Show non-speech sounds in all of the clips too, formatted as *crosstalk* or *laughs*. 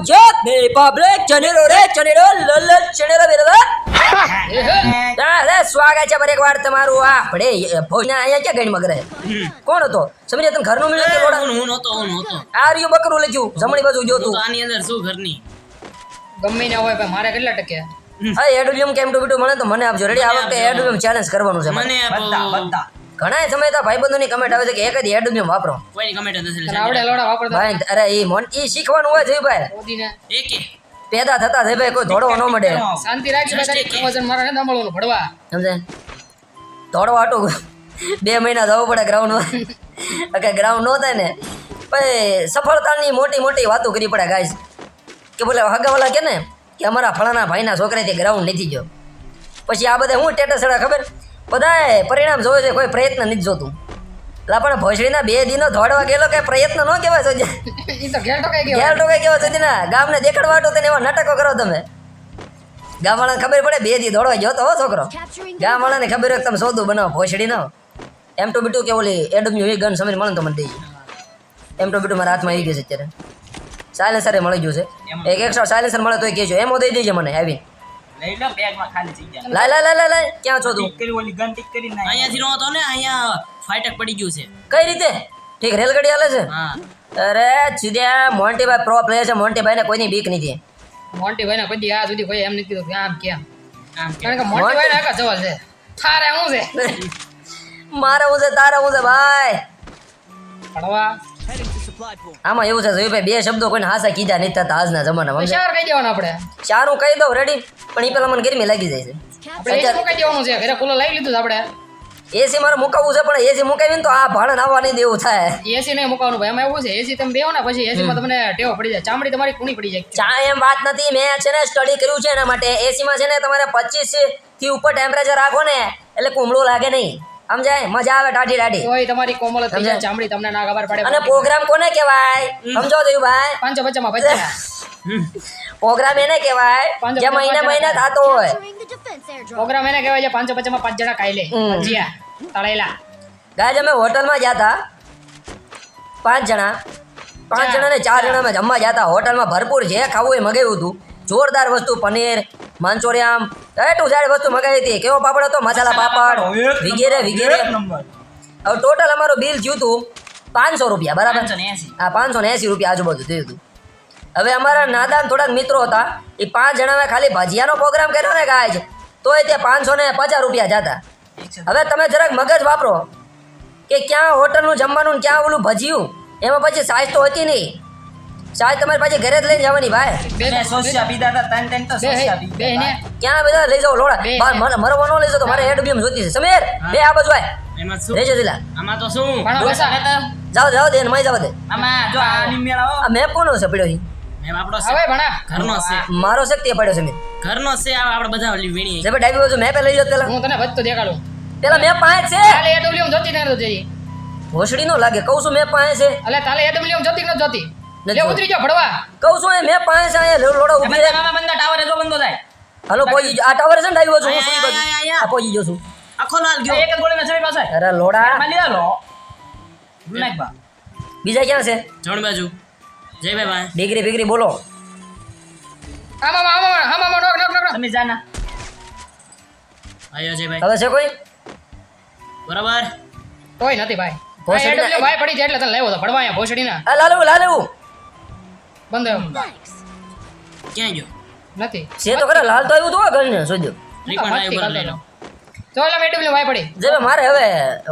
પંજાબ ને પબ્લિક ચનેરો રે ચનેરો લલ ચનેરો બેરો તારે સ્વાગત છે ફરી એકવાર તમારું આ આપણે ભોજના અહીંયા ક્યાં ગણી મગરે? કોણ હતો? સમજે તને ઘરનું મળ્યું કે લોડા હું હું નહોતો હું નહોતો. આ રહ્યું બકરું લખ્યું જમણી બાજુ હું જોતું આની અંદર શું ઘરની. ગમે ના હોય પણ મારે કેટલા ટકે? હા એડુલિયમ કેમ ટુ મળે તો મને આપજો. રેડી આ વખતે એડુલિયમ ચેલેન્જ કરવાનું છે. મને આપો. ઘણા સમય તો ભાઈબંધોની કમેન્ટ આવે છે કે એક જ એડમિયમ વાપરો. કોઈની કમેન્ટ નથી આવડે લોડા વાપરતા ભાઈ અરે એ મોન એ શીખવાનું હોય છે ભાઈ. મોદીને. એકે. પેદા થતા થઈ ભાઈ કોઈ ધોડો ન મળે. શાંતિ રાખજો ભાઈ તારી વજન મારા ને સમજે? બે મહિના જવું પડે ગ્રાઉન્ડ કે ગ્રાઉન્ડ નો થાય ને. પછી સફળતાની મોટી મોટી વાતો કરી પડે ગાઈસ કે બોલે હગાવાલા કે ને કે અમારા ફળાના ભાઈના છોકરાએ તે ગ્રાઉન્ડ નથી ગયો. પછી આ બધા હું ટેટસ ખબર? બધાએ પરિણામ જોયું છે કોઈ પ્રયત્ન નથી જોતું. એટલે પણ ભોસડીના બે દિનો દોડવા ગયેલો કે પ્રયત્ન ન કહેવાય તો ઘેર ટકાઈ કેવા સુધી ના ગામને દેખાડવા હાટુ તને એવા નાટકો કરો તમે. ગામવાળાને ખબર પડે બે દી દોડવા ગયો તો હો છોકરો. ગામવાળાને ખબર હોય તમે સોદું બનાવો ભોસડી ના. એમ ટુ બીટું કે ઓલી એડમ્યુ એ ગન સમજ મળે તો મને દઈ એમ ટુ બીટું મારા હાથમાં આવી ગયું છે અત્યારે. સાયલેન્સરે મળી ગયું છે. એક એક્સ્ટ્રા સાયલેન્સર મળે તો કહેજો. એમો દઈ દેજે મને આવી લઈ લો બેગમાં ખાલી જગ્યા. લાય લાય લાય લાય ક્યાં છો તું? કરી ઓલી ગન ટીક કરી નાખ. અહીંયાથી નો હતો ને અહીંયા ફાઈટક પડી ગયું છે. કઈ રીતે? ઠીક રેલગાડી આલે છે? હા. અરે ચીદ્યા મોન્ટીભાઈ પ્રો પ્લેયર છે મોન્ટીભાઈને કોઈની બીક નથી. મોન્ટી ભાઈ કોઈ દી આ સુધી કોઈ એમ નથી કીધું કે આમ કેમ. આમ કે કારણ કે મોન્ટી ભાઈ આખા સવાલ છે. થારે શું છે? મારે હું છે તારે હું છે ભાઈ? ભણવા. આમાં એવું છે જોયું ભાઈ બે શબ્દો કોઈને હાસા કીધા નહીં થતા આજના જમાનામાં? શાર કહી દેવાનું આપણે. ચારું કહી દઉં રેડી પણ એ પેલા મને ગરમી લાગી જાય આપણે એસી મુકાઈ દેવાનું છે ઘરે કુલર લઈ લીધું છે આપણે. એસી મારે મુકાવવું છે પણ એસી મુકાવીને તો આ ભાડે આવવા નહીં દેવું થાય. એસી નહીં મુકાવવાનું ભાઈ એમાં એવું છે એસી તમે બેહો ને પછી એસી માં તમને ટેવ પડી જાય. ચામડી તમારી કુણી પડી જાય. ચા એમ વાત નથી મેં છે ને સ્ટડી કર્યું છે એના માટે. એસી માં છે ને તમારે પચીસથી ઉપર ટેમ્પરેચર રાખો ને એટલે કુમળું લાગે નહીં. સમજાય? મજા આવે ટાઢી ટાઢી તોય તમારી કોમલ થઈ જાય ચામડી તમને ના ખબર પડે. અને પ્રોગ્રામ કોને કહેવાય? સમજો થયું ભાઈ પાંચમાં પછી પ્રોગ્રામ એને કહેવાય? જે મહિને મહિને થતો હોય. પ્રોગ્રામ એને કહેવાય છે પાંચસો પચાસમાં પાંચ જણા ખાઈ લે. ભજીયા તળેલા. ગાય અમે હોટલમાં ગયા હતા પાંચ જણા. પાંચ જણા ને ચાર જણા જમવા ગયા હતા હોટલમાં ભરપૂર જે ખાવું એ મગાવ્યું હતું. જોરદાર વસ્તુ paneer manchurian A to Z વસ્તુ મગાવી હતી. કેવો પાપડ હતો? મસાલા પાપડ. વગેરે વગેરે. હવે ટોટલ અમારું બિલ થયું હતું પાંચસો રૂપિયા બરાબર? 580. હા પાંચસો ને એંસી રૂપિયા આજુબાજુ થયું હતું હવે અમારા નાદાન થોડાક મિત્રો હતા. એ પાંચ જણાએ ખાલી ભજીયાનો પ્રોગ્રામ કર્યો ને ગાય છે તોય તે પાંચસો ને પચાસ રૂપિયા જતા. હવે તમે જરાક મગજ વાપરો કે ક્યાં હોટલનું જમવાનું ક્યાં ઓલું ભજ્યું? એમાં પછી સાઈઝ તો હતી નહીં. સાઈઝ તમારે પાછી ઘરે જ લઈને જવાની ભાઈ. બે મેં પીધા હતા ત્રણ ત્રણ તો બે પી ક્યાં બધા લઈ જાવ લોડા. બાર મને મરવા ન લઈ જાવ તો મારે હેડ બીમ જોતી છે. સમીર બે આ બાજુ આય. એમાં શું? દિલા આમાં તો શું? ઘણા પૈસા જાઓ જાઓ દે ને જાવ દે. આમાં જો આ નિમેળ આવો આ મેપ કોનો છે પડ્યો છે? એમ આપણો હવે ભણા. ઘરનો છે. મારો શક્તિ પડ્યો છે મેં? ઘરનો છે આ આપણે બધા વીણી. જે ડાબી બાજુ મેપે લઈ જાઓ પેલા હું તને વધતું દેખાડું. પેલા મેપ પાંચ છે. જોતી ન જઈ ભોસડી નો લાગે કહું છું મેપ પાંચ છે. અલે તાલે એડબ્લ્યુએમ જોતી ન જોતી? નથી લે ઉતરી જા ભડવા કહું છું એ મેપ પાંચ છે અહીંયા લોડા ઊભી રહે મામા બંદા ટાવર જો બંધો થાય હાલો પહોંચી આ ટાવર છે ને આવ્યો છું હું સુઈ બાજુ આયા, આયા, આયા. આ પહોંચી જો છું આખો લાલ ગયો એક ગોળી સમી પાસે અરે લોડા માં લીધા લો નાખ બા બીજા ક્યાં છે જણ બાજુ જય ભાઈ ભાઈ ડિગ્રી ફિગ્રી બોલો આમાં આમાં હા મામા નોક નોક નોક તમે જાના આયો જય ભાઈ હવે છે કોઈ બરાબર કોઈ નથી ભાઈ ભોસડી ભાઈ પડી જાય એટલે તને લેવો તો ભડવા અહીંયા ભોસડી ના લાલુ લાલુ બંધ ક્યાં જો નથી. છે તો ખરા લાલ તો આવ્યું તો ઘરને સોજો. રિકોર્ડ લાઈવ પર લઈ લો. જો એટલે એડબ્લ્યુએમ ભાઈ પડી. જે મારે હવે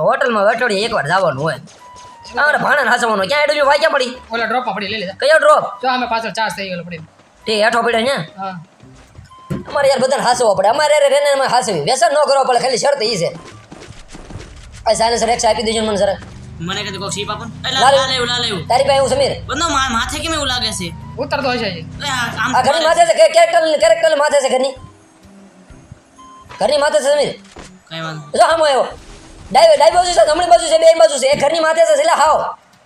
હોટલમાં વેઠોડી એકવાર જવાનું હોય. અમારે ભાણા હાસવાનું ક્યાં એડ્યું વાય ક્યાં પડી? ઓલા ડ્રોપ પડી લઈ લે કયો ડ્રોપ જો અમે પાછળ ચાર્જ થઈ ગયો પડી. તે હેઠો પડે ને? હા. અમારે યાર બધાને હાસવો પડે. અમારે યાર રેને હાસવી. વ્યસન ન કરવો પડે ખાલી શરત ઈ છે. આ સાને સર એક આપી દેજો મને સર મને કીધું કોક શીપ આપો ને. એ લાલ. લાલ લાલ એવું. તારી પાસે હું સમીર? બંદો માથે કેમ એવું લાગે છે? ઉતરતો હશે હજી. એ આ આમ આ ઘરની માથે છે કેરેક્ટર કેરેક્ટર માથે છે ઘરની? ઘરની માથે છે સમીર? કઈ વાત જો આમ આવ્યો. ડાઈ ડાઈ બાજુ છે જમણી બાજુ છે બે બાજુ છે. એ ઘરની માથે છે એટલે હાવ.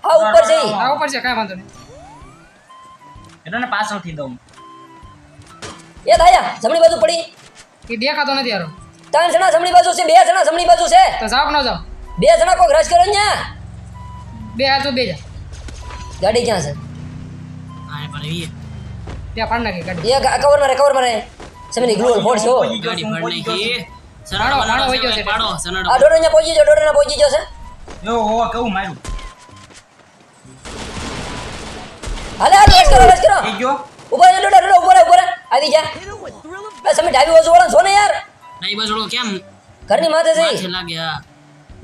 હાવ ઉપર છે ઈ. ઉપર છે કઈ વાંધો નહીં. એટલે પાછળથી દઉં. એ દાયા જમણી બાજુ પડી. એ દેખાતો નથી યાર ત્રણ જણા જમણી બાજુ છે બે જણા જમણી બાજુ છે. તો જાવ ન જાવ બે જણા કોક રશ કરો ને બે હાથ બે જા ગાડી ક્યાં છે? હા પણ એ ત્યાં પાડ નાખી ગાડી. એ કવર મારે કવર મારે. સમીની ની ગ્લોલ ફોડ ગાડી છું, પહોંચી ગયો નાખી. સનાડો પાડો, પાડો વહી ગયો છે. પાડો સનાડો આ ડોડો ને પહોંચી જો ડોડો ને પહોંચી ગયો છે. જો હોવા કેવું માર્યું? હાલે હાલે લેટ્સ કરો લેટ્સ કરો એ ગયો? ઊભા રહે ડોડો ડોડો ઊભા રહે આવી જા બસ સમી ડાબી બાજુ વાળા છો ને યાર. નહીં બજડો કેમ? ઘરની માથે માથે છે લાગે હા.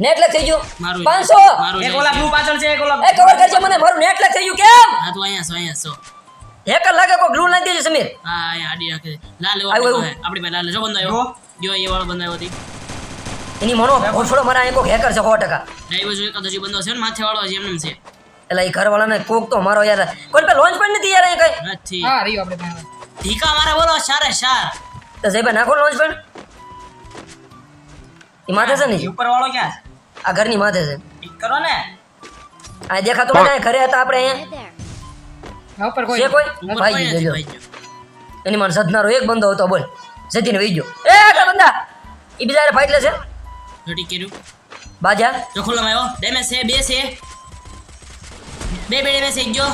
નેટ લેક થઈ ગયું. મારું પાંચસો. મારું એક ઓલા છે. બ્લુ પાછળ છે એક ઓલા એ કવર કરજે મને મારું નેટ લેક થઈ ગયું કેમ? હા તો અહીંયા છો અહીંયા છો. એક લાગે કોઈ ગ્લુ નાખી દેજો સમીર. હા અહીંયા આડી રાખે લાલ એવો આપણી પાસે લાલ જો બંધ આવ્યો. જો એ વાળો બંધ આવ્યો હતી એની મોનો ઘોસડો મારા કોઈ હેકર છે સો ટકા. ડાઈ જો એકાદ હજી બંધો છે ને માથે વાળો છે એમને એમ છે. એટલે એ ઘરવાળાને કોક તો મારો યાર. કોઈ પે લોન્ચ પણ નથી યાર અહીં કઈ? નથી. હા રહ્યું આપણે પાસે. ઢીકા મારા બોલો સારે સાર. તો જયભાઈ નાખો લોન્ચ પણ એ માથે છે ને? ઉપર વાળો ક્યાં છે? આ ઘરની માથે છે. ઠીક કરો ને. આ દેખાતું નથી ઘરે હતા આપણે અહીંયા? ઉપર કોઈ છે કોઈ? ભાઈ કોઈ ગયો નથી જો ભાઈ ગયો. એની માન સદનારો એક બંદો હતો બોલ. જતીને વઈ ગયો. એ આ બંદા. એ બીજા હારે ફાઇટ લે છે. જોટી કર્યું. બાજા. જો ખુલ્લામાં માયો ડેમેજ છે બે છે. બે બે ડેમેજ છે ગયો.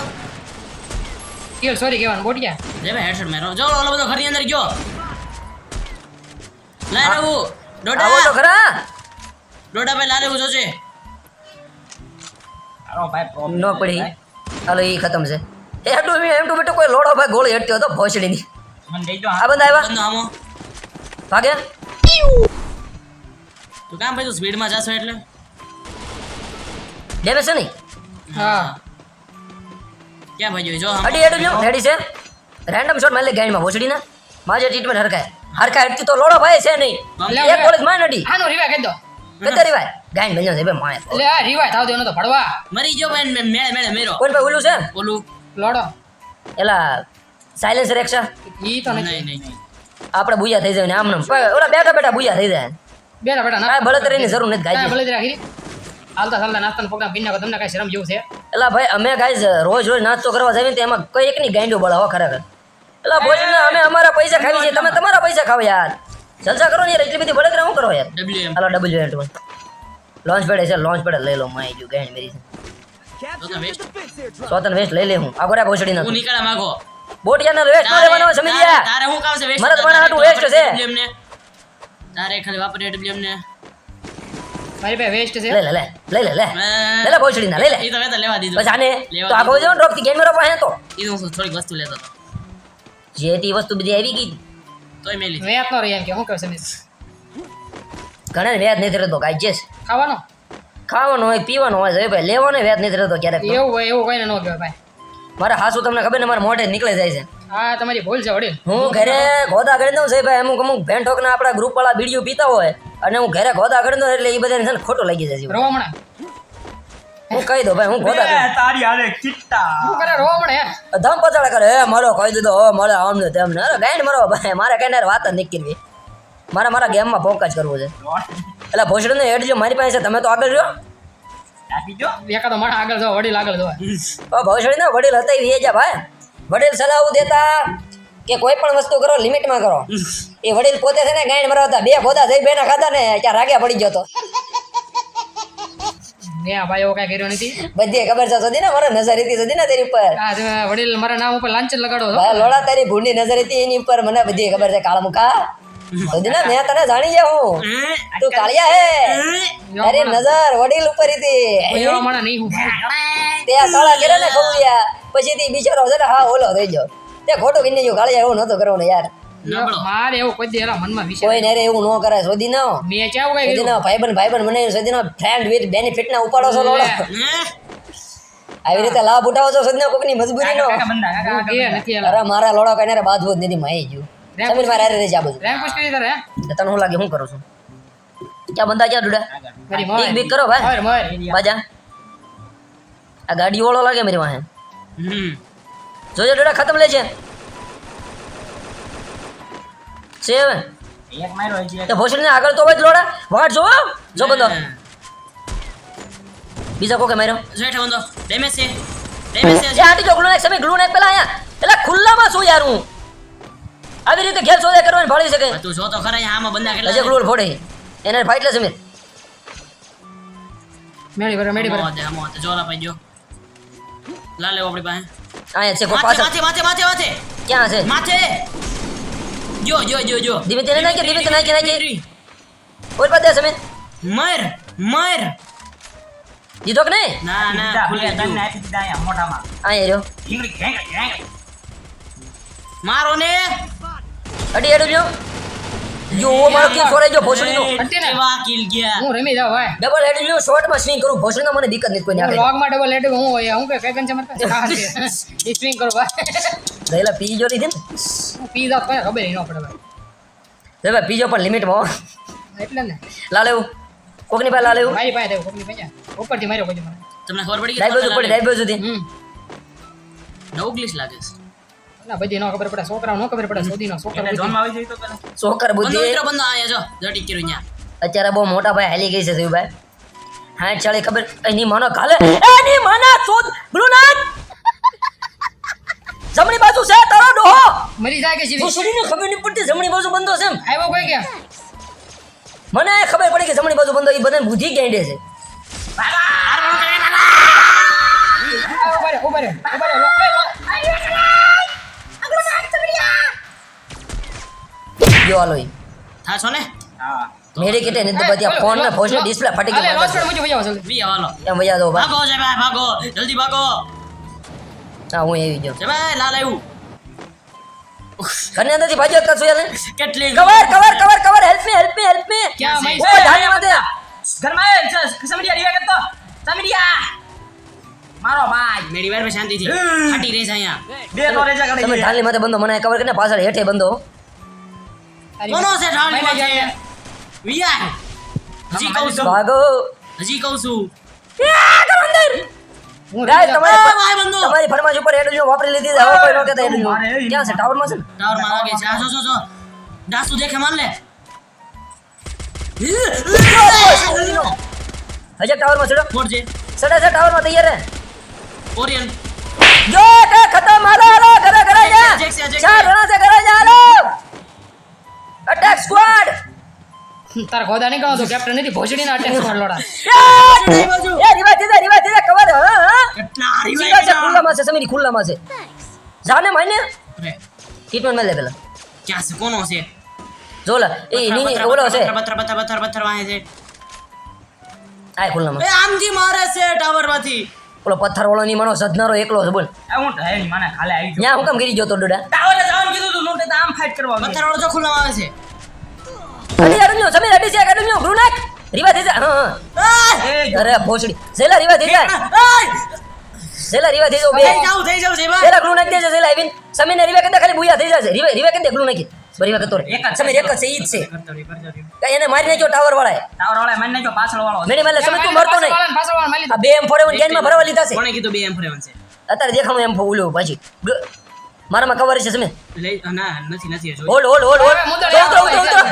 કિલ સોરી કેવાન બોટિયા. લે હેડશોટ મારો. જો ઓલો બધો ઘરની અંદર ગયો. લાય રહેવું આવો તો ખરા. ડોડા ભાઈ ઉજો છે. હાલો ભાઈ પ્રોબ્લેમ નો પડી. હાલો એ ખતમ છે. એ હેડુ એમ ટુ બેટો કોઈ લોડો ભાઈ ગોળી હટ્યો હતો ભોસડીની મને દઈ દો આ બંદા આવ્યા? બંધો આમો ભાગે? તું કામ ભાઈ તું સ્પીડમાં જાશો એટલે? ડેમેજ છે નહીં હા. ક્યાં ભાઈ જો. અડી હેડુ લ્યો રેડી છે? રેન્ડમ શોટ મારી લે ગાઈડમાં ભોસડીના. માજે ટ્રીટમેન્ટ હરકાય હરકાય હટતી તો લોડો ભાઈ છે નહીં એક કોલેજમાં નડી આનો રિવાય કરી દો. કતરી ભાઈ ગાઈડ બન્યો છે બે માય એટલે આ રિવાય થાવ દેવાનો તો ભડવા. મરી ગયો ભાઈ મેળે મેળે મેરો કોઈ ભાઈ ઓલું છે? ઓલું. લોડો. એલા સાયલેન્સર એક્શન ઈ તો નહીં નહીં આપણે બુયા થઈ જાય ને આમ ઓલા બેઠા બેઠા બુયા થઈ જાય. બેટા બેટા આ બળતરીની જરૂર નથી કાંઈ ગાય ભલે જ હાલતા નાસ્તાનો પ્રોગ્રામ પીને નાખો તમને કાંઈ શરમ જેવું છે? એલા ભાઈ અમે ગાઈઝ રોજ રોજ નાસ્તો કરવા જઈએ ને તો એમાં કોઈ એકની ગાંડો બળાવો ખરેખર. એલા ભોજન અમે અમારા પૈસા ખાવી છે તમે તમારા પૈસા ખાવ યાર. જલસા કરો ને યાર એટલી બધી બળતરા શું કરો યાર? W hello double at launch pad છે લોન્ચ પેડ લઈ લો માઈ જો ગેન મેરી છે. સોતન વેસ્ટ લઈ લે હું. આગળ આ ના હું નીકળા માંગો. બોટિયાનો વેસ્ટ ન લેવાનો સમજી ગયા? તારે હું કામ છે? વેસ્ટ મારે તમારા હાટુ વેસ્ટ છે. ને. તારે ખાલી વાપરે ડબલ્યુ ને. મારી પાસે વેસ્ટ છે. લે લે લે લઈ લે લે. લે લે ભોસડી ના લે લે. એ તો મેં તો લેવા દીધું. બસ આને. તો આગળ જો ડ્રોપથી ગેમ મેરો પાસે તો તો હું થોડીક વસ્તુ લેતો હતો. જે તી વસ્તુ બધી આવી ગઈ. તોય મેલી વેત નો રહી એમ કે શું કહે છે ઘણા વ્યાજ નથી રહેતો ગાય જેસ ખાવાનો? ખાવાનું હોય પીવાનું હોય તો ભાઈ લેવાનો વ્યાજ નથી રહેતો ક્યારેક એવું હોય એવું કોઈને ન કહેવાય ભાઈ. મારા હાસુ તમને ખબર ને મારા મોઢે નીકળી જાય છે. હા તમારી ભૂલ છે વડીલ. હું ઘરે ગોદા કરી દઉં સાહેબ ભાઈ અમુક અમુક ભેંઠોકના આપણા ગ્રુપ વાળા બીડીઓ પીતા હોય અને હું ઘરે ગોદા કરી દઉં એટલે એ બધાને છે ખોટું લાગી જાય છે. હું કહી દઉં ભાઈ હું ગોદા કરું તારી હારે ચિત્તા હું કરે રોમણે ધમ પચાડા કરે એ મારો કહી દીધો હો મળે આમને તેમને અરે ગાઈડ મારો ભાઈ મારે કઈ વાત જ નહીં કરવી. મારે મારા ગેમમાં ફોકસ કરવું છે. એટલે ભોસડીને હેડ જો મારી પાસે તમે તો આગળ રહ્યો આપી દો એકાદો માણસ આગળ જો વડીલ આગળ જો. વડીલ હતા એ જા ભાઈ. વડીલ સલાહ દેતા કે કોઈ પણ વસ્તુ કરો લિમિટમાં કરો. એ વડીલ પોતે છે ને ગાઈડ બે ગોદા થઈ બેના ખાધા ને ત્યાં રાગે પડી ગયો તો મેં આ ભાઈ એવો કાંઈ કર્યો નથી. બધી ખબર છે સદી ને મારે નજર હતી સદી ને તેરી ઉપર. આ તમે વડીલ મારા નામ ઉપર લાંચન લગાડો છો. ભાઈ લોડા તારી ભૂંડી નજર હતી એની ઉપર. મને બધી ખબર છે કાળા સદી ને મેં તને જાણી ગયા હું. તું કાળિયા હે. તારી નજર વડીલ ઉપર હતી. એવા માણસ નહીં હું. તે આ સાળા કર્યા ને ખવડિયા પછી થી બિચારો છે ને હા ઓલો થઈ ગયો. તે ખોટું કીને ગયું કાળિયા એવું નતો કરવાનું યાર. મારે એવું કોઈ દી મનમાં વિચાર કોઈ ને એવું ન કરે સોદી ના. મેં સોદી કઈ ના ભાઈબંધ ભાઈબંધ મને સોદી ના ફ્રેન્ડ વિથ બેનિફિટ ના ઉપાડો છો લોડો. આવી રીતે લાભ ઉઠાવો છો મજબૂરી નો અરે મારા લોડા કઈ બાજવું જ નથી માઈ ગયું સમીર મારે રહેજે આ બધું. રેન્ક પુશ કરી તારે હે? તને શું લાગે શું કરું છું? ક્યાં બંધા ક્યાં ડુડા? બીક બીક કરો ભાઈ. બાજા. આ ગાડી વાળો લાગે મારી વાહે. જોજો ડુડા ખતમ લે છે. છે હવે. એક માર્યો છે. તો ભોસડીને આગળ તો હોય લોડા. વાટ જો જો બંદો બીજા કોકે માર્યો? જેઠ બંદો ડેમેજ છે. ડેમેજ છે. જે આટી જો ગ્લુ નાખ સમય ગ્લુ નાખ પેલા આયા એટલે ખુલ્લામાં શું યાર હું? આવી રીતે ઘેર સોદે કરવાની ભાળી શકે. તું જો તો ખરા આમાં બંદા કેટલા જે ગ્લુ ફોડે. એને ફાઈટ લે સમીર મેડી ભરે મેડી ભરે. મોતે જોરા પાઈ ગયો લા લેવો આપણી પાસે. આયા છે કો પાછળ. માથે માથે માથે માથે. ક્યાં છે? માથે. જો જો જો જો. ધીમે ધીમે નાખી ધીમે ધીમે નાખી. નાખી ઓર પાસે સમીર. મર મર. દીધો કે નહીં? ના ના ખુલી. તમને આપી દીધા અહીંયા મોઢામાં. આ એ રહ્યો. ઢીંગલી, ઢેંગલી, ઢેંગલી. મારો ને. અડી એડું લ્યો જો મારો કિલ છોડાઈ ગયો ભોસડીનો. ને. કેવા કિલ ગયા? હું રમી જાઉં ભાઈ. ડબલ હેડ લ્યો શોર્ટમાં સ્વિંગ કરું. ભોસડીનો મને દિક્કત નથી કોઈ હું નાખે લોગમાં ડબલ હેડ હું હોય હું કે પાસે? *laughs* હા, સ્વિંગ *laughs* કરો ભાઈ. ગયેલા પી જો લીધી ને? હું પી ખબર ન પડે ભાઈ. ભાઈ પીજો પણ લિમિટમાં એટલે ને. લા લેવું. કોકની પાસે લા લેવું. મારી પાસે દેવું કોકની પાસે ઉપરથી માર્યો કોઈ મને. તમને ખબર પડી ગઈ? ડાઈબો સુધી ડાઈબો સુધી નવ ગ્લિચ લાગે છે. ના બધી ન ખબર પડે છોકરા ન ખબર પડે સોદી નો છોકરા. ઝોનમાં આવી જઈ તો તને છોકર બુદ્ધિ. મિત્રો બંદો આયા જો જટી કર્યું ન્યા અત્યારે બહુ મોટા ભાઈ હાલી ગઈ છે સુભાઈ હા ચાલે ખબર એની માનો કાલે એની માના ચોદ બ્લુનાથ જમણી બાજુ છે તારો ડોહો. મરી જાય કે જીવી છોડીને ખબર નહીં પડતી જમણી બાજુ બંધો છે એમ. આવ્યો કોઈ કે મને ખબર પડી કે જમણી બાજુ બંધો એ બધાને બુદ્ધિ ગેંડે છે. જો હાલો થા છો ને? હા. મેરી કેટે ને તો બધી ફોન ને ફોન ડિસ્પ્લે ફાટી ગયો લોસ્ટ એમ વયા દો ભાગો. છે ભાગો. જલ્દી ભાગો. હા હું એવી જાઉં ભાઈ લાલ આવ્યું. ઘરની અંદરથી ભાગ્યો જ કરશું કેટલી cover cover cover cover help me help me help me ક્યાં માઈ ઓ ધાન્ય માથે. ઘરમાં એ સમડિયા રીવા કરતો. સમડિયા. મારો ભાઈ. મેરી વાર શાંતિથી. ફાટી રહે છે અહીંયા. બે તો રેજા કાઢી તમે ઢાલી માથે બંધો મને કવર કરીને પાછળ હેઠે બંધો. કોનો છે ઢાલી માથે? વિયા હજી કહું છું. ભાગો. હજી કહું છું. જાઉં. તમારી આ ભાઈ બંધો! તમારી ફરમાશ ઉપર હેડું વાપરી લીધી હવે કોઈ નો કહેતા હેડું ક્યાં છે? ટાવરમાં છે? ટાવરમાં લાગે છે. આ જો જો જો. દાસુ દેખે માન લે. હજે ટાવરમાં ચડો. ફોર છે? ચડે છે ટાવરમાં તૈયાર હે ઓરિયન. જો કે ખતમ. હાલો હાલો ઘરે ઘરે જા. ચાર જણા છે ઘરે જા હાલો. અટેક સ્ક્વોડ તારા ખોદા નહીં કહો તો કેપ્ટન નથી ભોસડીના અટેકમાં લોડા. એ રીવા દેદા રીવા દેદા કવર હા હા કેટલા સીધા છે ખુલ્લા ખુલ્લામાં છે સમીરી ખુલ્લામાં છે. જાને માને ટ્રીટમેન્ટમાં લે પેલા. ક્યાં છે કોનો છે? જોલા એ ની ની ઓલો છે. પથ્થર પથ્થર પથ્થર પથ્થર પથ્થર વાહે છે. આ ખુલ્લામાં. એ આમજી મારે છે ટાવરમાંથી ઓલો પથ્થર વાળો ની માનો સદનારો એકલો છે બોલ. હું ઢાયની માને ખાલે આવી ગયો. ન્યા હું કામ કરી જતો તો ડોડા? ટાવર જવાનું કીધું તું, નહોતે તો આમ ફાઈટ કરવા પથ્થર વાળો જો ખુલ્લામાં આવે છે. અડી અડન્યો સમીર અડી છે અડન્યો ગ્રુનાક રીવા દીધા હા હા. અરે ભોસડી. જેલા રીવા દીધા આય! જેલા રીવા દીધો બે. થઈ જાવ થઈ જાવ છે ભાઈ જેલા ગ્લુ નાખી દેજે જેલા સમીર ને રીવા કદા ખાલી બુયા થઈ જશે. રીવા રીવા કદે ગ્લુ નાખી રીવા કતો રે સમીર એક છે ઈ જ છે. કરતો રહ્યો, કરતો રહ્યો. કઈ એને મારી નાખ્યો ટાવર વાળા ટાવર વાળાએ મારી નાખ્યો, પાછળ વાળો. મેની માલે સમીર તું મરતો નહીં. પાછળ મારી બે એમ ગેનમાં ભરવા લીધા છે. કોણે કીધું બે એમ ફરેવન છે અત્યારે દેખાણું એમ ઓલું પાછી. મારામાં કવર છે સમીર ના નથી નથી હોલ્ડ હોલ્ડ હોલ્ડ હોલ્ડ ઉતરો, ઉતરો, ઉતરો.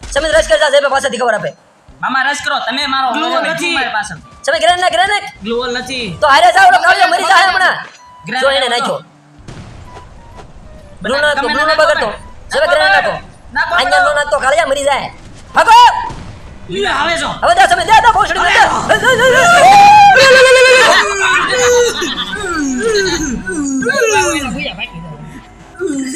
સમીર રસ કરતા છે પાસેથી ખબર આપે મામા રસ કરો તમે મારો ગ્લુ નથી. મારી પાસે તમે ગ્રેન નાખ ગ્રેન નાખ ગ્લોવલ નથી તો હારે જાવ કાળિયો મરી જાય હમણાં ગ્રેન જો એને નાખો. નાખ્યો તમે બ્લુ નાખો બગડતો ને. સમીર નાખો ગ્રેન નાખો નાખો અહીંયા નો ને. નાખતો કાળિયા મરી જાય ભાગો લે હવે જો હવે દે સમીર દે દે ભોસડી દે બુયા ભાઈ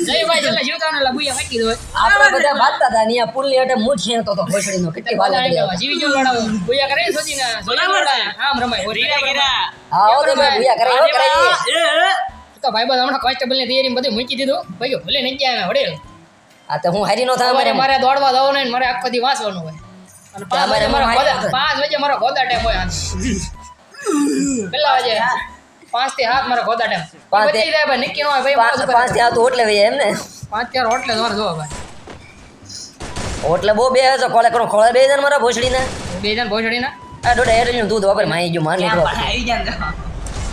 જય ભાઈ જલ્લા જીવતા ને બુયા દો આપણે બધા બાંધતા હતા ને અહીંયા પુલની અટે મૂઠ છેણતો હતો ભોસડીનો. કેટલી વાલે હતી. જીવી જો લડાવો બુયા કરે સોજી ના સોજી આમ રમાય. ગીરા ગીરા હા હો તો ભાઈ ભૂયા તો હમણાં કોન્સ્ટેબલની તૈયારી બધું મૂકી દીધું. ભાઈ ભૂલે નહીં ગયા વડે. આ તો હું હારી નો થાય અમારે અમારે મારે દોડવા જવાનું ને મારે આખો દી વાંચવાનું હોય. અને પાંચ વાગે મારો ગોદા મારો ટાઈમ હોય પેલા વાગે? પાંચથી હાથ મારા ખોદા ટાઈમ. પાંચથી જાય ભાઈ નિકી હોય ભાઈ પાંચથી હાથ હોટલે ભાઈ એમ ને પાંચ ચાર હોટલે તમારે જોવા ભાઈ. હોટલે બહુ બે છે કોલે કરો ખોળે બે જણ મારા ભોસડીને. બે જણ ભોસડી ના આ દોઢ એડલીનું દૂધ વાપરે માઈ ગયું માર નીકળો.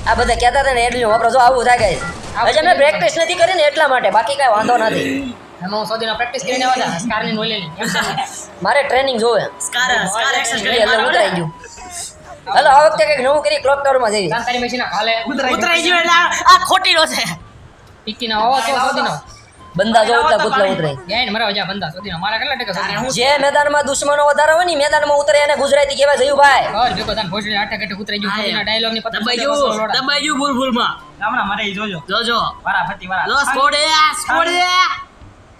આ બધા કહેતા હતા ને એડલીનું વાપરો જો આવું થાય guys. હજી મેં પ્રેક્ટિસ નથી કરી ને એટલા માટે બાકી કાંઈ વાંધો નથી. એમાં હું સોદીના પ્રેક્ટિસ કરીને આવ્યા હતા સ્કારની નોલેલી મારે ટ્રેનિંગ જોવે. સ્કાર સ્કાર એક્સરસાઇઝ કરી એટલે ઉતરાઈ ગયું. હાલો આ વખતે કંઈક નવું કરી ક્લોક ટાવરમાં જઈએ. તારી મશીન ખાલે. ઉતરાઈ ગયો. એટલે આ- ખોટી નો છે. પીકી ના આવો તો સોધી નો બંદા જો એટલા કૂતરા ઉતરે ગયા ને મરવા જા બંદા સોદીના મારા કેટલા ટકા સોદીના જે મેદાનમાં દુશ્મનો વધારે હોય ને મેદાનમાં ઉતરે એને ગુજરાતી કહેવાય જયું ભાઈ ઘર ભેગો તાન ભોસડી આટા કટે ઉતરાઈ ગયું સોદીના ડાયલોગની દબાઈ ગયું દબાઈ ગયું ભૂલમાં હમણાં મારે ઈ જોજો. જોજો. વારા ફતી વારા જો સ્કોડે સ્કોડે.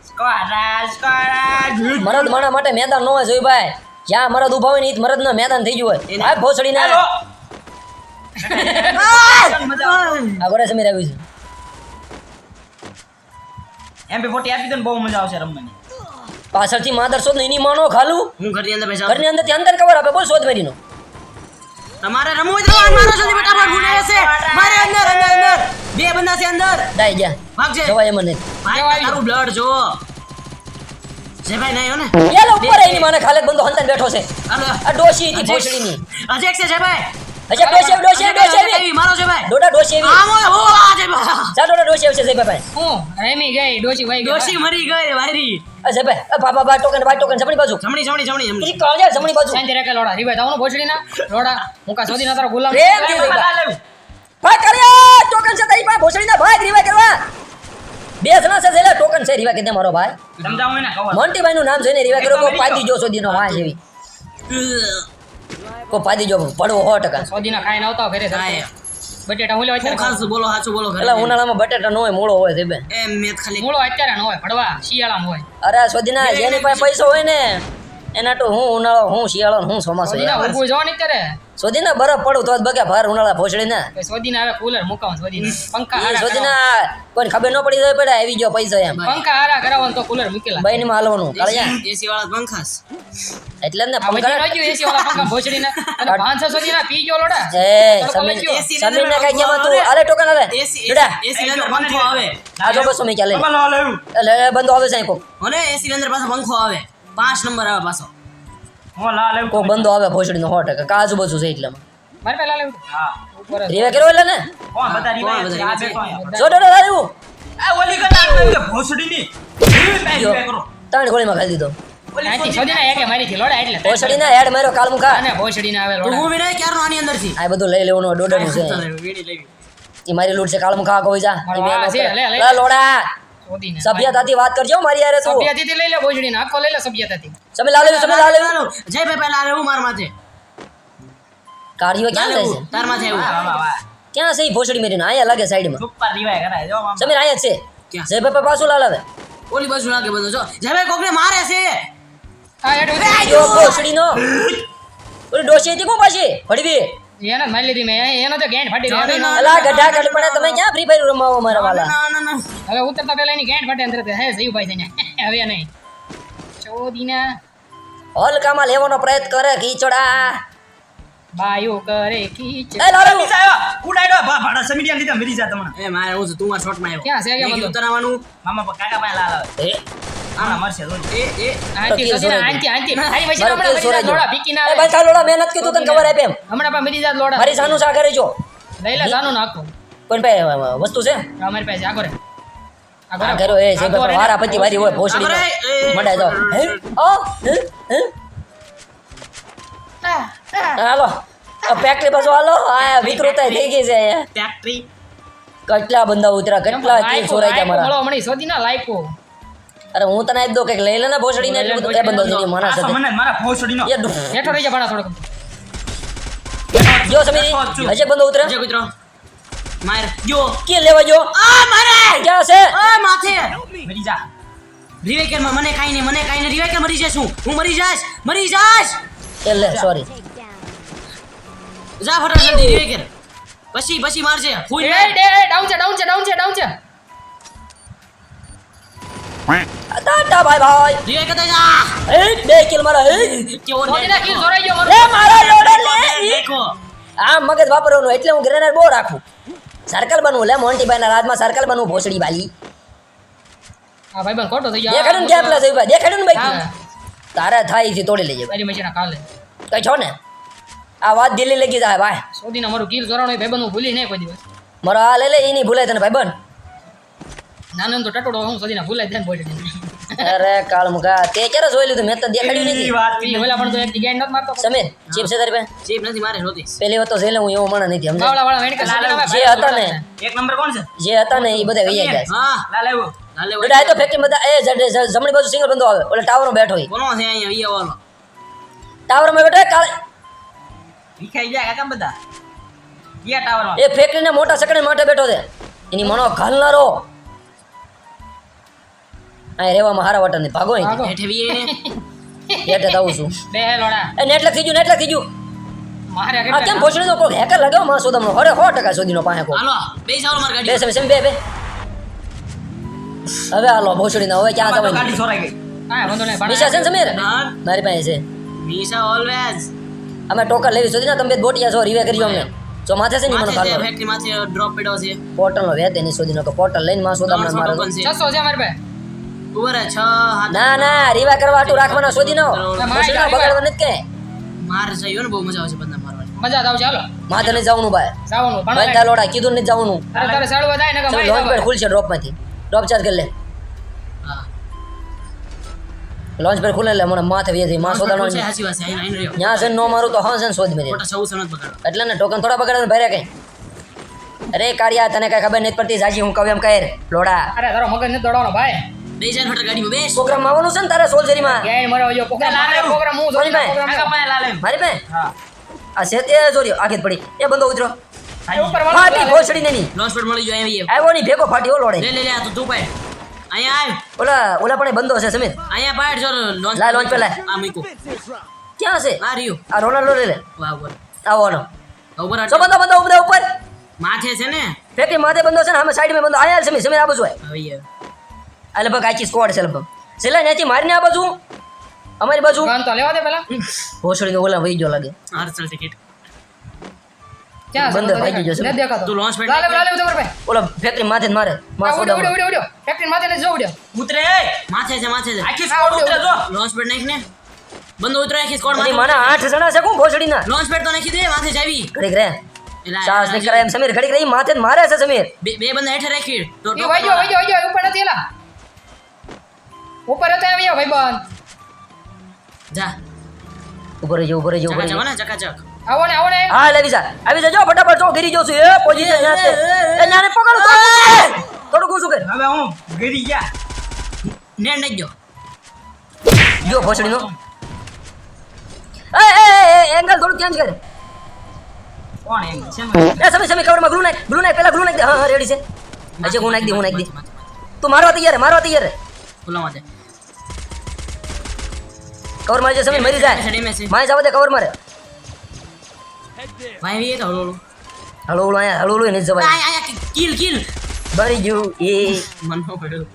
Skoda Skoda. મરદ માણા માટે મેદાન ન હોય જયું ભાઈ જ્યાં મરદ ઊભા હોય ને ઈ જ મરદનું મેદાન થઈ ગયું હોય આ ભોસડી ના આ ગોરે સમીર આવ્યું છે. એમપી ફોર્ટી આપી દો ને બહુ મજા આવશે રમવાની. પાછળથી માદર શોધ એની માનો ખાલું. હું ઘરની અંદર બેસા ઘરની અંદર અંદર કવર આપે બોલ શોધ મેરીનો તમારે રમવું હોય તો મારો છો ફટાફટ ભૂલે છે. મારે અંદર અંદર અંદર. બે બંદા છે અંદર. ડાઈ ગયા ભાગ છે જવાય એમ નહીં. ભાઈ તારું બ્લડ જો. જે ભાઈ નહીં ને યાલો ઉપર એની માને ખાલે બંધો હંતન બેઠો છે આ ડોશી હતી ભોસડીની અજેક છે જે ભાઈ અચ્છા ડોશી ડોશી ડોશી મારો છે ભાઈ ડોડા ડોશી આવી. આમ હોય, આ જે ભાઈ જા ડોડા ડોશી આવશે જય ભાઈ હું રેમી ગઈ ડોશી ભાઈ ગઈ ડોશી મરી ગઈ વાયરી આ ભાઈ બાબા બા ટોકન બા ટોકન જમણી બાજુ જમણી જમણી જમણી જમણી જમણી બાજુ શાંતિ રાખે લોડા રીવાય તાવનો ભોસડી ના લોડા મુકા કા સોદીના તારો ગુલામ ભાઈ કર્યા ટોકન છે તારી પાસે ભોસડીના ભાઈ રીવા કરવા બે જણા છે એટલે ટોકન છે રીવા કીધે મારો ભાઈ. સમજાવો હોય ને કવર મોન્ટીભાઈ નું નામ જોઈને રીવા કરો કો પાદી જો સોદીનો વાં જેવી કો પાદી જો પડવો હો ટકા. સોદીના ખાઈને આવતા હોય ઘરે કાંઈ. બટેટા હું લેવા હું અત્યારે ખાશું બોલો સાચું બોલો ઘરે એટલે ઉનાળામાં બટેટા ન હોય મૂળો હોય છે બેન. એ મેં ખાલી મૂળો અત્યારે ન હોય પડવા શિયાળામાં હોય. અરે સોદીના જેની પાસે પૈસો હોય ને એના તો હું ઉનાળો હું શિયાળો હું ચોમાસો સોદીના ઊભું જો ને અત્યારે? સોદીના બરફ પડું તો બગે ભાર ઉનાળા ભોસડી ને કે સોદીના હવે કુલર મુકાવું સોદીના. પંખા હારા કરાવો. સોદીના કોઈને ખબર ન પડી જાય પડે આવી ગયો પૈસા એમ. પંખા હારા કરાવો તો કુલર મૂકેલા. બાઈને માં હાલવાનું કાળિયા એસી વાળા પંખાસ એટલે ને પંખા રાખ્યો એસી વાળા પંખા ભોસડીના. અને 500 સોદીના પી ગયો લોડા. એ સમીર સમીર ને કઈ કેમ તું અરે ટોકન આવે એસી એસી ની અંદર પંખો આવે. આ જો બસો મી ચાલે લે એટલે બંધો આવે છે કોક અને એસી ની અંદર પાછો પંખો આવે. પાંચ નંબર આવે પાછો. હું લાલ આવ્યું. કોક બંધો આવે ભોસડી નો સો ટકા કાજુ આજુબાજુ છે એટલે મારે પહેલા લેવું હા. રીવા કર્યો એટલે ને? કોણ બધા? બધા આ બે કોણ જો ડોડો લાવ્યું આ ઓલી કને આવ્યું કે ભોસડીની? રીવાય જો, કરો. ત્રણ ગોળીમાં ખાલી દીધો ઓલી નાથી સોજી- એકે મારી થી લોડા એટલે. ભોસડી ના હેડ માર્યો કાલ મુખા. અને ભોસડીના આવે લોડા. હું વિનય ક્યારનો આની અંદરથી આ બધું લઈ લેવાનું ડોડાનું છે. ઈ મારી લૂટ છે કાલ મુખા કોઈ જા કરે. લે, લે. લોડા. સભ્યતાથી વાત કરજો મારી યાર તું. સભ્યતાથી લઈ લે ભોજડી ના લઈ લે સભ્યતાથી. સમી લા લેવું સમી લા જય ભાઈ પહેલા રે હું માર માથે? કાર્યો ક્યાં જાય છે? તાર માથે વાહ, વાહ, વાહ. ક્યાં છે ઈ મેરી ના અહીંયા લાગે સાઈડમાં. ઉપર રીવાય કરાય. જો. સમીર અહીંયા છે. જય બાપા પાછું લાલાવે ઓલી બાજુ લાગે બધો જો. જય ભાઈ કોકને મારે છે. આ હેડ. ભોસડી નો ઓલી ડોશી હતી પાછી? ભડવી એને જ મારી લીધી મેં. એનો તો ગેંડ ફાટી ગયો અલા ગઢા ગઢ પણ તમે ક્યાં ફ્રી ફાયર રમાવો મારા વાલા? ના ના ના હવે ઉતરતા પહેલા એની ગેંડ ફાટે અંદર હે સહી થઈને *laughs* હવે નહીં. ચોદીના. હલકામાં લેવાનો પ્રયત્ન કરે કીચડા. બાયો કરે કીચ એ લારે મિસ આવ્યો. ભા- ભાડા સમીડિયા લીધા મરી જા તમને. એ મારે હું તું તું શોટમાં આવ્યો ક્યાં છે? ક્યાં ઉતરાવાનું? મામા કાકા પાસે લાલ આવે. ના મહેનત કીધું તને ખબર આપે એમ. હમણાં મરી જાત લોડા મારી સાનું સા કરે જો. લઈ લે જાનું નાખો કોઈ પાસે વસ્તુ છે? અમારી પાસે આગો રે. આગો આ રે. કર્યો એ છે આગો રે ને. વારા પતિ વારી હોય ભોસડી મડાય તો હે? ઓ હે? હે? આ, આ. હાલો. ફેક્ટરી પાછો હાલો. આ વિકૃતા થઈ ગઈ છે. ફેક્ટરી કેટલા બંદા ઉતરા કેટલા લાયકો, ગયા મારા. મળો હમણાં સોદીના લાયકો. અરે હું તને આપી દઉં કંઈક. લઈ લે ને ભોસડીને એટલે બધું એ બંદો થઈ માણસ પાછો મને મારા ભોસડીનો. એ હેઠો રહી જા ભાડા થોડોક. જો સમીર હજે બંધો ઉતરે? જય કૂતરો માર જો. કે લેવા જો? આ મારે! ક્યાં છે આ માથે! મરી જા. રિવેકરમાં મને કાઈ નહીં મને કાઈ નહીં. રિવેકર મરી જઈશ હું હું મરી જઈશ? મરી જઈશ! એ લે સોરી જા ફટાફટ રિવેકર. પછી પછી મારજે. ફૂલ એ ડાઉન છે ડાઉન છે ડાઉન છે ડાઉન છે. ટાટા ભાઈ ભાઈ રિવેકર તો જા. એ બે કિલ મારા એ કેવો સોદીના કિલ જોરાઈ ગયો લે મારો મારા લોડા લે. દેખો આ મગજ વાપરવાનું એટલે હું ગ્રેનેડ બહુ રાખું. સર્કલ બનવું લે મોન્ટીભાઈ ના રાતમાં સર્કલ બનવું ભોસડી વાલી. હા ભાઈ ખોટો થઈ ગયો. દેખાડ્યું ને ક્યાં ભાઈ દેખાડું ને ભાઈ. તારે થાય છે તોડી લેજે મારી કાલે. કઈ છો ને. આ વાત દિલ્હી લગી જાય ભાઈ. સોદીના મારું કિલ જોરાણો ભાઈ હું ભૂલી નહીં કોઈ દિવસ. મારો આ લે લે ઈ નહીં ભૂલાય તને ભાઈ બન નાનંદ તો ટટોડો હું સોદીના ભૂલાઈ જાય બોલી અરે કાળ મુકા તે ક્યારે જોઈ લીધું? મેં તો દેખાડ્યું નથી વાત એટલે ઓલા પણ તો એક જગ્યાએ નથી મારતો. સમીર ચીપ છે તારી પાસે? ચીપ નથી મારે જોતી પેલી વાત તો જોઈ હું એવો મણા નથી સમજે વાળા વાળા વેણકા લાલ જે હતા ને એક નંબર કોણ છે? જે હતા ને એ બધા વૈયા ગયા હા. લાલ આવ્યો. લાલે બેટા આ તો ફેક્ટરી બધા એ જમણી બાજુ સિંગલ બંધો આવે ઓલા ટાવર બેઠો હોય કોનો છે અહીંયા વીએ વાળો ટાવરમાં બેઠો કાળ વિખાઈ ગયા કાકા બધા? ગયા ટાવરમાં એ ફેક્ટરીના મોટા સકડે માટે બેઠો છે. એની મનો ઘાલનારો. આ રહેવામાં હારા વાટા નહીં ભાગો ભાગો. હેઠે વીએ ને એટલે જ આવું છું. બે લોડા. એ નેટલે થઈ ગયું નેટલે થઈ ગયું મારે આ કેમ ભોસડી નો કોઈ હેકર લગાવમાં પાસે હાલો બે માર બે ગાડી સમી સમી બે બે. હવે હાલો ભોસડી નો હવે ક્યાં જવાનું? ગાડી ચોરાઈ ગઈ. હા વાંધો નહીં નિશા છે ને સમીર? મારી પાસે છે. ઓલવેઝ અમે ટોકર લેવી સોદી ના તમે બોટિયા છો રીવે કરજો અમને. જો માથે છે ને મને ખાલો ફેક્ટરી માથે ડ્રોપ પડ્યો છે. પોર્ટલ નો વેતે ની સોદી નો કે પોર્ટલ લઈને માં સોદામનો ને મારો 600 છે. મારી પાસે. ના ના રીવા કરવા તું રાખવાના શોધી નો. ના, ભોસડી નો મારી બગાડવા નથી કે? માર છે ને બહુ મજા આવશે બધા મારવાની. મજા માથે નહીં જવાનું ભાઈ. જવાનું પણ લોડા કીધું નથી જવાનું તારે તારે સાડવા જાય ને કે મારી. ખુલશે ડ્રોપમાંથી. ડ્રોપ ચાર્જ કરી લે. લોન્ચ પેડ ખુલે એટલે મને માથે વેધી માં સોદાનો છે છે આઈને આઈને રહ્યો. ન્યા છે નો મારું તો હા છે સોદ મેં ખોટા સૌ સનત બગાડો. એટલે ને ટોકન થોડા બગાડે ભરે કઈ. અરે કાળિયા તને કઈ ખબર નથી પડતી જાજી હું કહું એમ કહે લોડા. અરે તારો મગજ નથી દોડવાનો ભાઈ. બે ફટા ગાડીમાં બેસ. પ્રોગ્રામ આવવાનું છે ને તારે સોલજરીમાં ગેન મરો જો પ્રોગ્રામ લાલે પ્રોગ્રામ હું સોની ભાઈ. કાકા પાસે લાલે મારી ભાઈ હા. આ છે તે જોરી આખી પડી. એ બંદો ઉતરો. ફાટી ભોસડી નહીં પેડ મળી જો આવી આવ્યો ની ભેગો ફાટી ઓલોડે લે લે લે આ તું તું પાડ. અહીંયા આવ. ઓલા ઓલા પણ એ બંધો છે સમીર. અહીંયા પાડ જો લોન્ચ લા લોન્ચ પેલા આ મૂકો ક્યાં છે? આ રહ્યું. આ રોનાલ્ડો લે લે. વાહ વાહ આવવાનો. ઉપર આ બંધો બંધો ઉપર ઉપર માથે છે ને? ફેકી માથે બંધો છે ને આમે સાઈડ મે બંદો આયા સમીર સમીર આ બાજુ હોય હવે આ લગભગ આખી સ્કોડ છે લગભગ. છેલ્લા ત્યાંથી મારીને આ બાજુ? અમારી બાજુ? ગન તો લેવા દે પહેલા ભોસડી ઓલા વહી જો લાગે. હાર ચલ ટિકિટ ક્યાં બંધ ભાગી જશે. નથી દેખાતો. તું લોન્ચ pad લાલે લાલે ઉતર ભાઈ. ઓલા ફેક્ટરી માથે જ મારે. માં આ ઉડ્યો ઉડ્યો ઉડ્યો ફેક્ટરી માથે નથી જો ઉડ્યો. ઉતરે. માથે છે માથે છે. આખી સ્કોડ ઉતરે જો. લોન્ચ પેડ નાખ ને. બંદો ઉતરે આખી સ્કોડ માથે મને આઠ જણા છે કોણ ભોસડીના લોન્ચ પેડ તો નાખી દે માથે જાવી ઘડીક રે. સાસ નીકળે એમ સમીર ઘડીક રહી માથે જ મારે છે સમીર. બે બે બંદા હેઠે રાખી. તો ભાઈ જો ભાઈ જો ઉપર નથી એલા. ઉપર હતા આવ્યો ભાઈ બંધ. જા. ઉપર રહેજો ઉપર રહેજો ઉપર જવાના ચકા ચકાચક આવો ને આવો ને. હા લેવી જા આવી જજો ફટાફટ જો ગીરી જોશું એ પોઝિશન ના છે એ નાને પકડો તો થોડું ઘૂસું કર. હવે હું ગીરી ગયા ને નાખ જો જો ભોસડીનો. એ એ એ એંગલ થોડું ચેન્જ કર. કોણ એમ? છે એ સમય સમય કવરમાં ગ્લુ નાખ ગ્લુ નાખ પેલા ગ્લુ નાખ દે. હા હા રેડી છે. હજી હું નાખ દે હું નાખ દે. તું મારવા તૈયાર મારવા તૈયાર કવર મારી સમય મરી જાય. માય જવા દે કવર મારે. ભાઈ વી તો હળો હળો હળો અહીંયા હળો હળો નહીં જવાય. આયા આયા કિલ કિલ બરી ગયું એ. મન નો પડ્યો.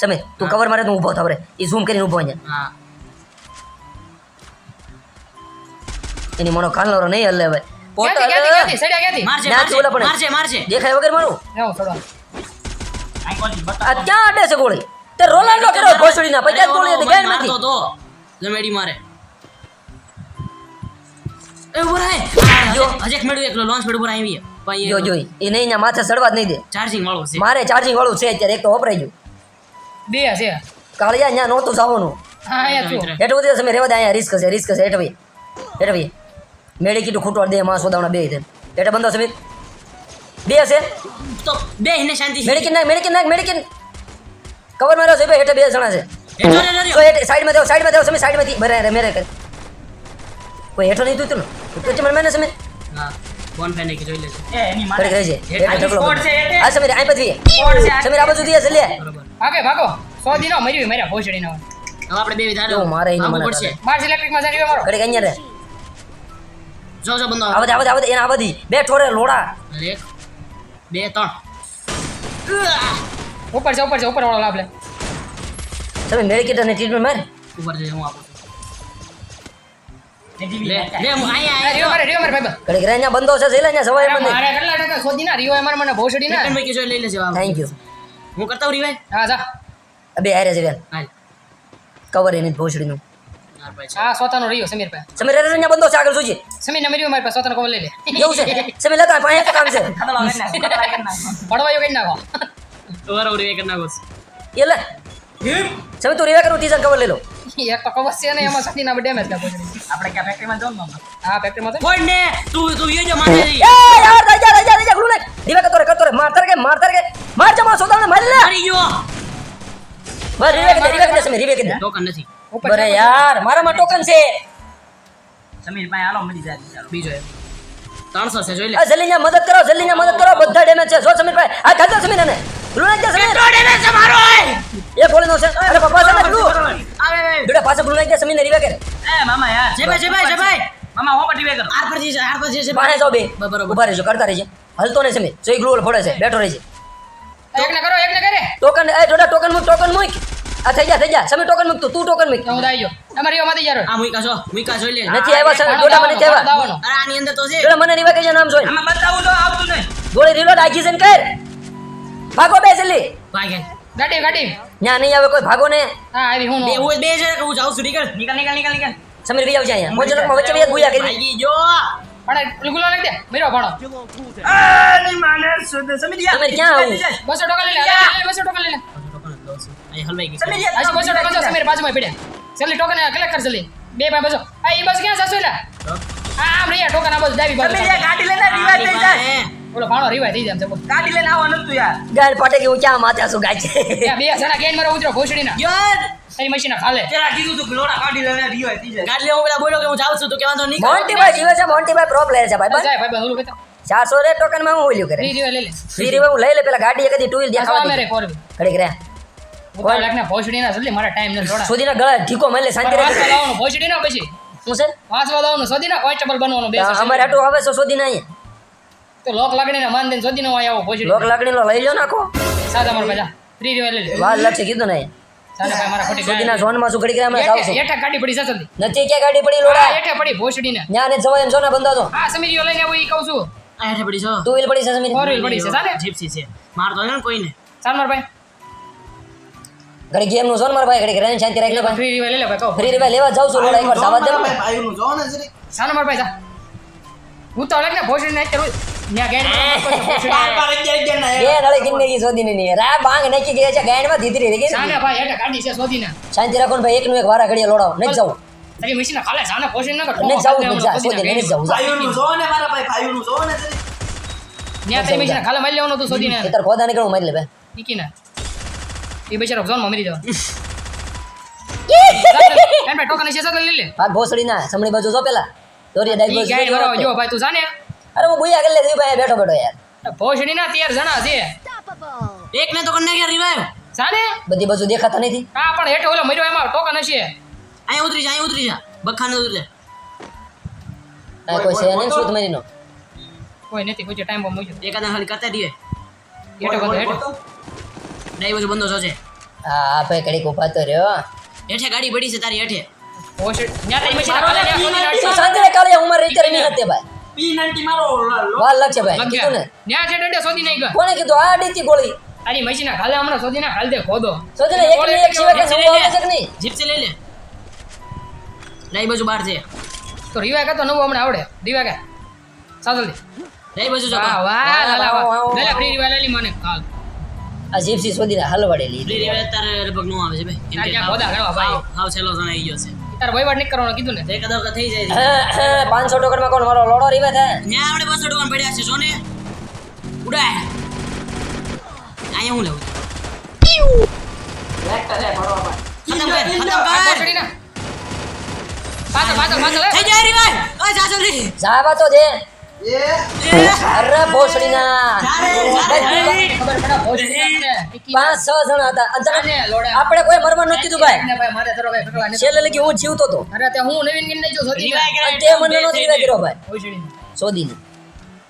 સમય તું કવર મારે તું ઊભો થાવ રે. એ ઝૂમ કરીને ઊભો અહીંયા. હા. એની મોનો કાનલો નહીં હલે હવે. પોતા ક્યાંથી ક્યાંથી? સડ્યા ક્યાંથી? મારજે મારજે મારજે મારજે. દેખાય વગર મારું? આવો સડવા આ કોલી આ બતા ક્યાં અડે છે ગોળી? તે રોલાન્ડો કર્યો ભોસડીના. પછી ગોળી હતી મારતો નથી. તો. જમેડી મારે. એ ઊભો જો હજેક મેળવું એકલો લોન્ચ પેડ ઉપર આવી ભાઈ જો જોઈ એ નહીં ને માથે સડવા જ નહીં દે. ચાર્જિંગ વાળો છે. મારે ચાર્જિંગ વાળું છે અત્યારે એક તો વપરાઈ ગયું. બે છે. કાળિયા ન્યા નહોતું જવાનું. હા યાર હેઠ બધી સમય રેવા દે અહીંયા રિસ્ક છે રિસ્ક છે એટલે ભાઈ હેઠ ભાઈ મેળી કીધું ખૂટવા દે માં સોદાવણા બે છે. હેઠ બંધો સમીર બે છે. તો બે ને શાંતિ મેડિકિન નાખ મેડિકિન નાખ કે કવર માર્યો છે ભાઈ હેઠે બે જણા છે. હેઠો માં રે તો હેઠે સાઈડમાં દેવો સાઈડમાં દેવો સમીર સાઈડમાંથી. બરે રે મેરે કર. કોઈ હેઠો નહીં તું તું મને મેને સમીર હા બોન ફેન કે જોઈ લેજો. એ એની માથે ઢગલો આ બધું અહીં પછી સ્કોડ છે આ સમીર આ બાજુ દીએ છે લે. બરોબર. ભાગો સો દિનો મર્યું માર્યા ભોસડી નો હવે આપણે બે વિધાન મારે એને મને પડશે. માર્સ ઇલેક્ટ્રિકમાં જરી મારો રે. જો જો બંદો એને આવડી બે ઠોરે લોડા. એક બે ત્રણ. ઉપર છે ઉપર છે ઉપર વાળો લાભ લે. તમે મેડિકેટ અને ટ્રીટમેન્ટ માર. ઉપર જઈ હું આપું એ જીવી લે નાખ્યા. લે હું અહીંયા આ રીયો અહીંયા મારે રીયો મારે ભાઈ ઘડીક રે અહીંયા બંધો છે જઈ અહીંયા સવાય મને મારે કેટલા ટકા શોધી ના રીયો મારે મને ભોસડી ના. હું કવર એની સોતાનો રહ્યો સમીર ભાઈ. સમીર રે અહીંયા બંધો છે આગળ જોજે સમીર ને મર્યું મારી પાસે સોતાનો કોલ લઈ લે. એવું છે? સમીર લેતા પાસે એક કામ છે? ને, ને. પડવાયો કઈ નાખો બરાબર રિવાઈ કરી નાખો. એ લે. સમી તું રેવા કરું ત્રીજા કવર લઈ લો. એક તો કવચ છે ને એમાં સતીના ડેમેજ થાય ભોસડી આપણે ક્યાં ફેક્ટરીમાં ને મામા હા ફેક્ટરીમાં તો. ફોડ ને! તું તું યે જો મારે એ યાર રહી જા રહી જા રહી જા ગુરુ નાખ દીવા કતો રે કતો રે માર તારે કે માર તારે કે માર જમા સોદાને મારી લે. મારી ગયો. બસ રીવે કે રીવે કે સમી રીવે કે ટોકન નથી. બરે યાર મારામાં ટોકન છે. સમીર ભાઈ હાલો મરી જાય ચાલો. બીજો એક ત્રણસો છે જોઈ લે. જલ્દી મદદ કરો જલ્દી મદદ કરો બધા ડેમેજ છે. જો સમીરભાઈ આ સમીર ડેમેજ છે મારો એ? નો છે. અરે પપ્પા ને ગુરુ બેટા પાછા ગુરુ નાખ સમીર ને રિવે કરે. એ મામા યાર જે ભાઈ જે ભાઈ જે ભાઈ. મામા હું પટી કર. આર પર છે આર પર છે પાણે જાઓ બે. બરોબર. ઊભા રહેજો કરતા રહેજે. હલતો નહીં સમીર. જોઈ ગ્લુઅલ ફોડે છે. બેઠો રહેજે. એકને કરો એકને કરે. ટોકન એ જોડા ટોકન મૂક ટોકન મૂક. આ થઈ જા થઈ જા સમીર ટોકન મૂક તું તું ટોકન મૂક. હું દાઈ ગયો. ઓમાં માંથી યાર આ મૂકા છો મૂકા જોઈ લે. નથી આવ્યા સર જોડા મને નથી અરે આની અંદર તો છે. જોડા મને રીવા કે નામ જોઈ. આમાં બતાવું તો આવતું નહીં. ગોળી રીલોડ આખી જન કર. ભાગો બે જલ્દી ભાગે. ગાડી ગાડી. ના નહીં આવે કોઈ ભાગો ને. હા આવી હું બે હું બે છે હું જાઉં છું નીકળ. નીકળ નીકળ નીકળ નીકળ. સમીર ભાઈ આવજે અહીંયા. મોજલકમાં વચ્ચે ભાઈ ગુયા કરી ભાઈ જો પણ ગુલો નાખ દે. મેરો ભણો આ ની માને સુધ સમીર યાર સમીર ક્યાં આવું? બસ ટોકા લઈ લે બસ ટોકા લઈ લે. અહીં હલવાઈ ગઈ સમીર યાર બસો ટકા જો સમીર બાજુમાં પડ્યા જલ્દી ટોકન કલેક્ટ કર જલ્દી. બે ભાઈ બસો. આ એ બસ ક્યાં જશો લા? આ આમ રહ્યા ટોકન આ બાજુ ડાબી બાજુ ગાડી લઈને રિવાજ થઈ જાય બોલો ભાણો રિવાય થઈ જાય જબો ગાડી લઈને આવવાનું તું યાર. ગાય પાટે કે હું ક્યાં માથે છું ગાય? ત્યાં બે જણા ગેન મારો ઉતરો ભોસડીના. યાર! તારી મશીન ખાલે. તેરા કીધું તું લોડા ગાડી લઈને રિવાજ થઈ જાય. ગાડી હું પેલા બોલ્યો કે હું જાઉં છું તો કેવા તો નહીં મોન્ટીભાઈ જીવે છે મોન્ટીભાઈ પ્રો પ્લેયર છે ભાઈ બસ. ભાઈ બંધ ઓલું ચારસો રે ટોકનમાં હું ઓલ્યું કરે. ફ્રી રિવાય લઈ લે. ફ્રી રીવે હું લઈ લે પેલા ગાડી કદી ટુ વ્હીલ દેખાવા દે કોરબી ઉતાર લાગને ભોસડીના જલ્દી મારા ટાઈમ નથી સુધીના ગળા મળે શાંતિ રહે લાવવાનું ભોસડીના પછી? હું છે? વાંચવા લાવવાનું ના કોન્સ્ટેબલ બનવાનું બે અમારે આટલું આવે તો સોધીના અહીંયા. તો લોક લાગણીના માન દઈને સોદીનો આય આવો ભોસડી. લોક લાગણી લો લઈ લો નાખો સાદા મારા ભાઈ ફ્રી રિવાય લઈ લે વાર લાગશે કીધું ને સુધીના ઝોન શું અમે જાવ છું એઠા ગાડી પડી જા જલ્દી. નથી ક્યાં ગાડી પડી લોડા? એઠે પડી ભોસડીને. ન્યા ને જવાય એમ છો ને બંધા તો? હા સમીરીઓ લઈને આવું ઈ કહું છું. આ હેઠે પડી છો. ટુ વ્હીલ પડી છે સમીર. ફોર વ્હીલ પડી છે સાને જીપ્સી છે. માર તો ને કોઈને. સાનમાર ભાઈ. ઘડી ગેમનું ઝોન મારા ભાઈ ઘડી રેન શાંતિ રાખી લે ભાઈ ફ્રી રિવાઈ લઈ લે ભાઈ કહો. ફ્રી રિવાઈ લેવા જાવ છું લોડા એકવાર સાવધ દે ને. ભાઈ હું તો ન્યા ગેડ નળી સોધી ની રા બાંગ નાખી ગયા છે ગાયણમાં ધીધરી રહી ગઈ સાને ભાઈ એઠે ગાડી છે સોદીને શાંતિ રાખો ને ભાઈ એક નું એક વારા ઘડીએ લોડાવો નથી જવું તારી મશીન ખાલે સાને ભોસડી ના નથી જવું નથી જા સોધી નથી જવું જા ન્યા તારી મશીન ખાલે મારી લેવાનું તું સોદીને એ ખોદા નીકળું મારી લે એ બિચારો ઝોનમાં મરી જવા એમ ભાઈ કને છે કરી લે. ભાગ ભોસડી ના સમણી બાજુ જો પેલા. દોરીએ ડાઈ ઈ બાજુ ગાડી જો ભાઈ તું જાને. અરે હું બુયા કરી લે દી ભાઈ બેઠો બેઠો યાર. ભોસડી ના તેર જણા છે. એક ને તો કને કે રિવાઈવ જાને? બધી બાજુ દેખાતા નથી. હા પણ હેઠે ઓલો મર્યો એમાં ટોકન હશે. અહીંયા ઉતરી જા અહીં ઉતરી જા. બખાને ઉતરી જા. આ કોઈ છે નહીં શું તમારી નો કોઈ નથી કોઈ ટાઈમ પર મૂક્યો એકાદા ખાલી કરતા દીએ. હેઠો હેઠે. ડાઈ બાજુ બંધો છે હા આ ભાઈ કડીક ઊભા તો રહ્યો હેઠે ગાડી પડી છે તારી હેઠે. ભોસડી ન્યા તારી મશીન ખાલે ન્યા સોદીને તું અડસો. શાંતિ રે કાલે હું રીતે નહીં હતી ભાઈ. પી મારો લો- લાગશે ભાઈ કીધું ને. ન્યા છે ડંડે સોદી નહીં ગયો કોણે કીધું? આ ડીતી ગોળી. તારી મશીન ખાલે હમણાં સોદી ના ખાલ દે ખોદો. સોચે એક ને એક સિવાય કે નવું આવે છે કે નહીં. જીપ્સી લઈ લે. ડાઈ બાજુ બહાર છે. તો રીવા કરતો નવું હમણાં આવડે? રીવા કે? સાદલ ડાઈ બાજુ જો વાહ વાહ લાલા વાહ, વાહ. વાહ. ફ્રી રીવા લઈ મને. કાલ આ જીપ્સી શોધીને હલવાડેલી ફ્રી રે અત્યારે લગભગ નો આવે છે ભાઈ. કેમ કે ગોદા કરવા ભાઈ? હાવ- છેલો જણ આવી ગયો છે. તાર વહીવટ નહીં કરવાનો કીધું ને. તો એકાદા થઈ જાય છે. ટોકરમાં કોણ મારો લોડો રીવે છે? ન્યા આપણે બસો ટકા પડ્યા છે સોને ઉડાય. અહીંયા હું લેવું? ખતમ કર ખતમ આ કર. ભોસડી ના પાછળ પાછળ પાછળ થઈ જાય રિવાઈવ ઓય જા જલ્દી જાવા તો દે. અરે ભોસડીના. પાંચ છ જણા હતા. આપણે કોઈ મરવા નથી કીધું ભાઈ. છેલ્લે લગી હું જીવતો હતો. અરે તે હું નવીન ગીર જો સોદી ને. રિવાઈવ અને તે મને નો જીવે કર્યો ભાઈ? ભોસડી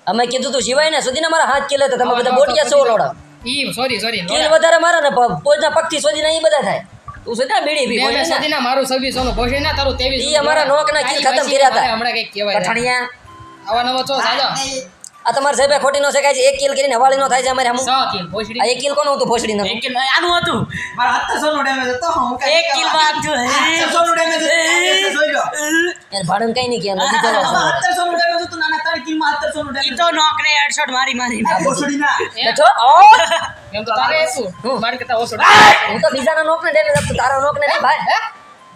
અમે કીધું તું સિવાય ને સોદીને મારા હાથ કિલે હતા તમે બધા બોટિયા છો લોડા. ઈ સોરી સોરી કિલ વધારે મારે ને પ- પક્ષી ઈ બધા થાય. તું સોદીના બીડી પી મેં સોદી મારું છવ્વીસો નું ભોસડી ના તારું તેવીસ ઈ અમારા નોક ના કિલ ખતમ કર્યા હતા. હમણાં કંઈક કહેવાય. કઠણિયા. આવા નવો છો સાજો? આ તમારે સાહેબ ખોટી નો શેકાય છે એક કિલ કરીને હવાલી નો થાય છે અમારે હમું કિલ? ભોસડી આ એક કિલ કોનું હતું ભોસડી એક કિલ? આનું હતું. મારા 700 નું ડેમેજ હતો, હું કાંઈ એક કિલમાં જો 700 નું damage હતું, યાર જોઈ લો. એને ભાડું કઈ નહીં કે નથી ચાલો આમાં 700 નું હતું, નાના ત્રણ કિલમાં 700 નું ઈ ડેમેજ તો નોકરે હેડશોટ મારી મારી હતું. ભોસડીના. બેઠો? ઓ એમ તો તારે શું? મારી કરતા ઓછો હું. તો બીજાના નોકને ડેમેજ આપતો તારા નોકને નહીં ભાઈ.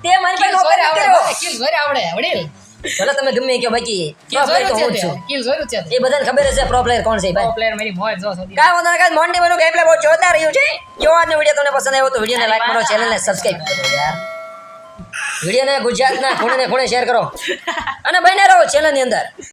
તે મારી પાસે કિલ નોક જોરે નથી આવડે કિલ ઘરે આવડે વડીલ. ભલે તમે ગમે કે બાકી. કિલ જોયું તો છે હું છું. કિલ જોયું છે એ બધાને ખબર છે પ્રો પ્લેયર કોણ છે ભાઈ. પ્રો પ્લેયર મારી મોજ જો સુધી. કાય વાંધો નહીં કાંઈ મોન્ટી બનો ગેમ પ્લે બહુ જોરદાર રહ્યું છે. જો આજનો વિડિયો તમને પસંદ આવ્યો તો વિડિયોને લાઈક કરો ચેનલને સબસ્ક્રાઇબ કરો યાર. વિડિયોને ગુજરાતના ખૂણે ને ખૂણે શેર કરો. અને બને રહો ચેનલની અંદર.